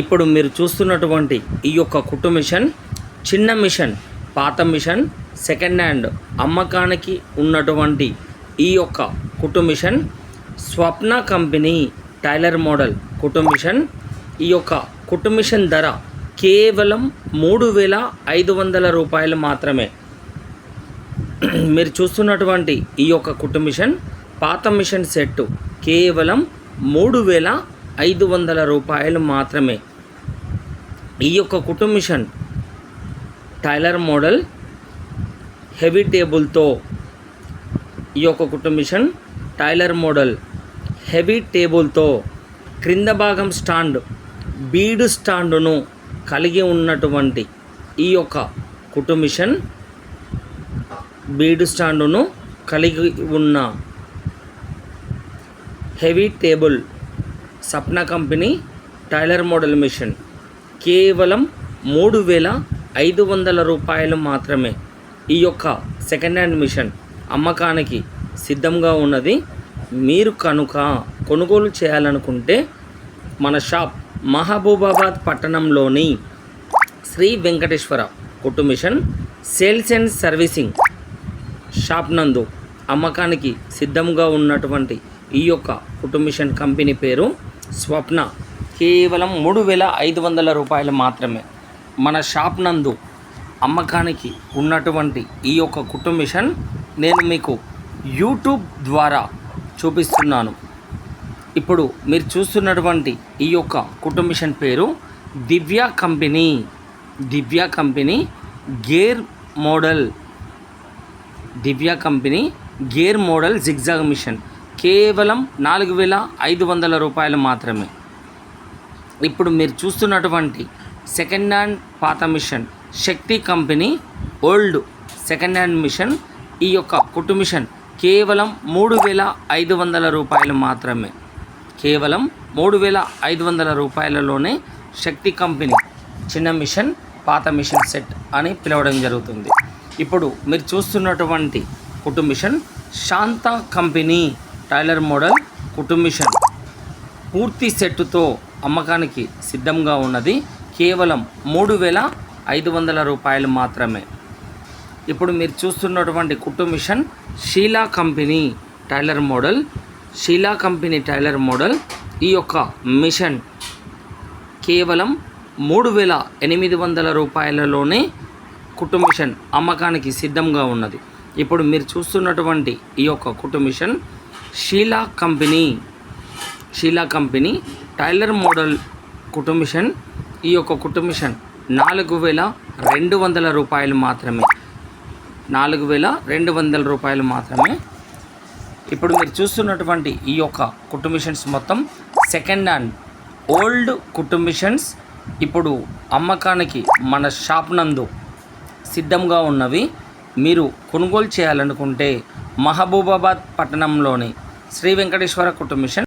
ఇప్పుడు మీరు చూస్తున్నటువంటి ఈ యొక్క కుట్టు మిషన్ చిన్న మిషన్ పాత మిషన్ సెకండ్ హ్యాండ్ అమ్మకానికి ఉన్నటువంటి ఈ యొక్క కుట్టు machine Swapna company tailor model కుట్టు మిషన్. ఈ యొక్క కుట్టు మిషన్ ధర కేవలం మూడు వేల ఐదు వందల రూపాయలు మాత్రమే. మీరు చూస్తున్నటువంటి ఈ యొక్క కుట్టు మిషన్ పాత మిషన్ సెట్టు కేవలం మూడు వేల ఐదు వందల రూపాయలు మాత్రమే. ఈ యొక్క కుటుంబిషన్ టైలర్ మోడల్ హెవీ టేబుల్తో ఈ యొక్క కుటుంబిషన్ మిషన్ టైలర్ మోడల్ హెవీ టేబుల్తో క్రింద భాగం స్టాండ్ బీడు స్టాండును కలిగి ఉన్నటువంటి ఈ యొక్క కుటుంబిషన్ బీడు స్టాండును కలిగి ఉన్న heavy table Sapna company tailor model machine. కేవలం మూడు వేల ఐదు వందల రూపాయలు మాత్రమే ఈ యొక్క సెకండ్ హ్యాండ్ మిషన్ అమ్మకానికి సిద్ధంగా ఉన్నది. మీరు కనుక కొనుగోలు చేయాలనుకుంటే మన షాప్ మహబూబాబాద్ పట్టణంలోని శ్రీ వెంకటేశ్వర కుట్టు machine sales and servicing shop నందు అమ్మకానికి సిద్ధంగా ఉన్నటువంటి ఈ యొక్క కుట్టు మిషన్ కంపెనీ పేరు స్వప్న. కేవలం మూడు వేల ఐదు వందల రూపాయలు మాత్రమే. మన షాప్ నందు అమ్మకానికి ఉన్నటువంటి ఈ యొక్క కుట్టు మిషన్ నేను మీకు యూట్యూబ్ ద్వారా చూపిస్తున్నాను. ఇప్పుడు మీరు చూస్తున్నటువంటి ఈ యొక్క కుట్టు మిషన్ పేరు Divya company. Divya company gear model. Divya company gear model zigzag machine. కేవలం నాలుగు వేల ఐదు వందల రూపాయలు మాత్రమే. ఇప్పుడు మీరు చూస్తున్నటువంటి సెకండ్ హ్యాండ్ పాత machine Shakti company old second hand machine ఈ యొక్క కుట్టు మిషన్ కేవలం మూడు వేల ఐదు వందల రూపాయలు మాత్రమే. కేవలం మూడు వేల ఐదు వందల రూపాయలలోనే శక్తి కంపెనీ చిన్న మిషన్ పాత మిషన్ సెట్ అని పిలవడం జరుగుతుంది. ఇప్పుడు మీరు చూస్తున్నటువంటి కుట్టు machine Shanta company. Tailor model కుటుంబిషన్ పూర్తి సెట్టుతో అమ్మకానికి సిద్ధంగా ఉన్నది కేవలం మూడు వేల ఐదు వందల రూపాయలు మాత్రమే. ఇప్పుడు మీరు చూస్తున్నటువంటి కుటుంబిషన్ Sheela company tailor model Sheela company tailor model ఈ యొక్క మిషన్ కేవలం మూడు వేల ఎనిమిది వందల రూపాయలలోనే కుటుంబిషన్ అమ్మకానికి సిద్ధంగా ఉన్నది. ఇప్పుడు మీరు చూస్తున్నటువంటి ఈ యొక్క కుటుంబిషన్ Sheela company Sheela company tailor model కుటుంబిషన్ ఈ యొక్క కుటుంబిషన్ నాలుగు వేల రెండు వందల రూపాయలు మాత్రమే. నాలుగు వేల రెండు వందల రూపాయలు మాత్రమే. ఇప్పుడు మీరు చూస్తున్నటువంటి ఈ యొక్క కుటుంబిషన్స్ మొత్తం సెకండ్ హ్యాండ్ ఓల్డ్ కుటుంబిషన్స్ ఇప్పుడు అమ్మకానికి మన షాప్ నందు సిద్ధంగా ఉన్నవి. మీరు కొనుగోలు చేయాలనుకుంటే మహబూబాబాద్ పట్టణంలోని శ్రీ వెంకటేశ్వర కుటుంబ మిషన్